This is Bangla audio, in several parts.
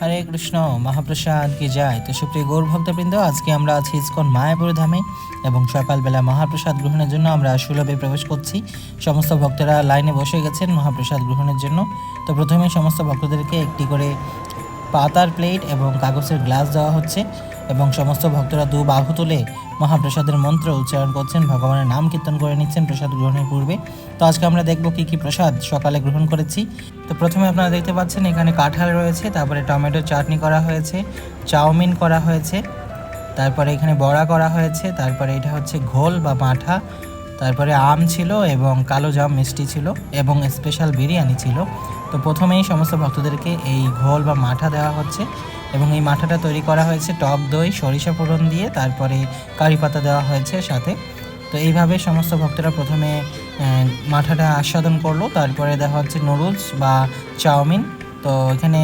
হরে কৃষ্ণ, মহাপ্রসাদ কি যায়? তো সুপ্রিয় গৌর ভক্তবৃন্দ, আজকে আমরা আছি ইসকন মায়াপুর ধামে এবং সকালবেলা মহাপ্রসাদ গ্রহণের জন্য আমরা সুলভে প্রবেশ করছি। সমস্ত ভক্তরা লাইনে বসে গেছেন মহাপ্রসাদ গ্রহণের জন্য। তো প্রথমে সমস্ত ভক্তদেরকে একটি করে পাতার প্লেট এবং কাগজের গ্লাস দেওয়া হচ্ছে এবং সমস্ত ভক্তরা দু বাহু তুলে মহাপ্রসাদের মন্ত্র উচ্চারণ করছেন, ভগবানের নাম কীর্তন করে নিচ্ছেন, প্রসাদ গ্রহণের পূর্বে। তো আজকে আমরা দেখব কি কি প্রসাদ সকালে গ্রহণ করেছি। তো প্রথমে আপনারা দেখতে পাচ্ছেন, এখানে কাঁঠাল রয়েছে, তারপরে টমেটো চাটনি করা হয়েছে, চাউমিন করা হয়েছে, তারপরে এখানে বড়া করা হয়েছে, তারপরে এটা হচ্ছে ঘোল বা মাঠা তারপরে আম ছিল এবং কালো জাম মিষ্টি ছিল এবং স্পেশাল বিরিয়ানি ছিল। তো প্রথমেই সমস্ত ভক্তদেরকে এই ঘোল বা মাঠা দেওয়া হচ্ছে এবং এই মাঠাটা তৈরি করা হয়েছে টক দই, সরিষা ফোড়ন দিয়ে, তারপরে কারি পাতা দেওয়া হয়েছে সাথে। তো এইভাবে সমস্ত ভক্তরা প্রথমে মাঠাটা আস্বাদন করল, তারপরে দেখা হচ্ছে নুডলস বা চাউমিন। তো এখানে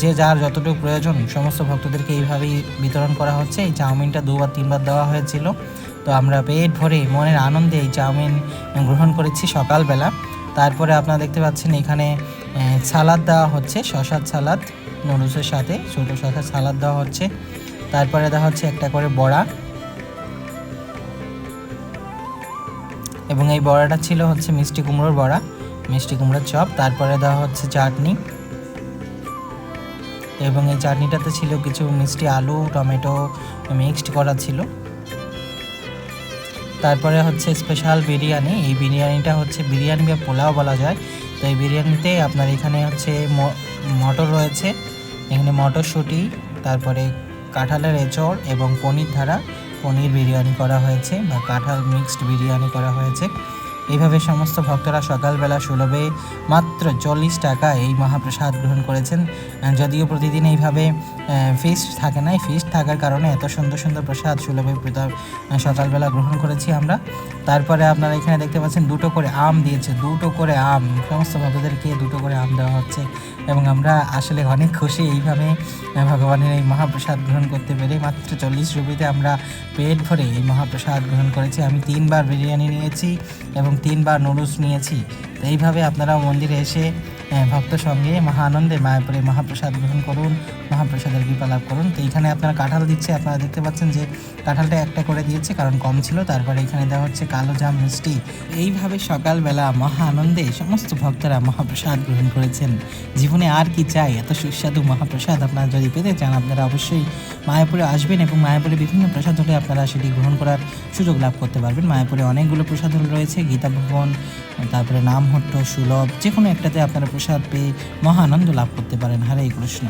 যে যার যতটুকু প্রয়োজন, সমস্ত ভক্তদেরকে এইভাবেই বিতরণ করা হচ্ছে। এই চাউমিনটা দুবার তিনবার দেওয়া হয়েছিল। তো আমরা পেট ভরে মনের আনন্দে এই চাউমিন গ্রহণ করেছি সকালবেলা। তারপরে আপনারা দেখতে পাচ্ছেন এখানে সালাদ দেওয়া হচ্ছে শশার সালাদ, নুডলসের সাথে, ছোটো শশার সালাদ দেওয়া হচ্ছে। তারপরে দেওয়া হচ্ছে একটা করে বড়া। এবং এই বড়াটা ছিল হচ্ছে মিষ্টি কুমড়োর বড়া, মিষ্টি কুমড়োর চপ। তারপরে দেওয়া হচ্ছে চাটনি। এবং এই চাটনিটাতে ছিল কিছু মিষ্টি আলু, টমেটো মিক্সড করা ছিল। তারপরে হচ্ছে স্পেশাল বিরিয়ানি। এই বিরিয়ানিটা হচ্ছে বিরিয়ানি বা পোলাও বলা যায়। তো এই বিরিয়ানিতে আপনার এখানে হচ্ছে মটর রয়েছে। এখানে মটরশুঁটি, তারপরে কাঁঠালের এঁচড় এবং পনির ধারা, পনির বিরিয়ানি করা হয়েছে বা কাঁঠাল মিক্সড বিরিয়ানি করা হয়েছে। এইভাবে সমস্ত ভক্তরা সকালবেলা সুলভে মাত্র চল্লিশ টাকা এই মহাপ্রসাদ গ্রহণ করেছেন। যদিও প্রতিদিন এইভাবে ফিস্ট থাকে না। এই ফিস্ট থাকার কারণে এত সুন্দর সুন্দর প্রসাদ সুলভে সকালবেলা গ্রহণ করেছি আমরা। তারপরে আপনারা এখানে দেখতে পাচ্ছেন দুটো করে আম দিয়েছে। দুটো করে আম। সমস্ত ভক্তদেরকে দুটো করে আম দেওয়া হচ্ছে। এবং আমরা আসলে অনেক খুশি এইভাবে ভগবানের এই মহাপ্রসাদ গ্রহণ করতে পেরে। মাত্র চল্লিশ রুপিতে আমরা পেট ভরে এই মহাপ্রসাদ গ্রহণ করেছি। আমি তিনবার বিরিয়ানি নিয়েছি এবং তিনবার নুডলস নিয়েছি। এইভাবে আপনারা মন্দিরে এসে ভক্ত সঙ্গে মহা আনন্দে মায়াপুরে মহাপ্রসাদ গ্রহণ করুন, মহাপ্রসাদের কৃপা লাভ করুন। তো এইখানে আপনারা কাঁঠাল দিচ্ছে, আপনারা দেখতে পাচ্ছেন যে কাঁঠালটা একটা করে দিয়েছে, কারণ কম ছিল, তারপরে এখানে দেওয়া হচ্ছে কালো জাম মিষ্টি। এইভাবে সকালবেলা মহা আনন্দে সমস্ত ভক্তরা মহাপ্রসাদ গ্রহণ করেছেন। জীবনে আর কি চাই? এত সুস্বাদু মহাপ্রসাদ আপনারা যদি পেতে চান, আপনারা অবশ্যই মায়াপুরে আসবেন এবং মায়াপুরে বিভিন্ন প্রসাদ হলে আপনারা সেটি গ্রহণ করার সুযোগ লাভ করতে পারবেন। মায়াপুরে অনেকগুলো প্রসাদ হল রয়েছে, গীতা ভবন, তারপরে নামহট্ট, সুলভ যে কোনো একটাতে আপনারা প্রসাদ পেয়ে মহানন্দ লাভ করতে পারেন। হরে কৃষ্ণ।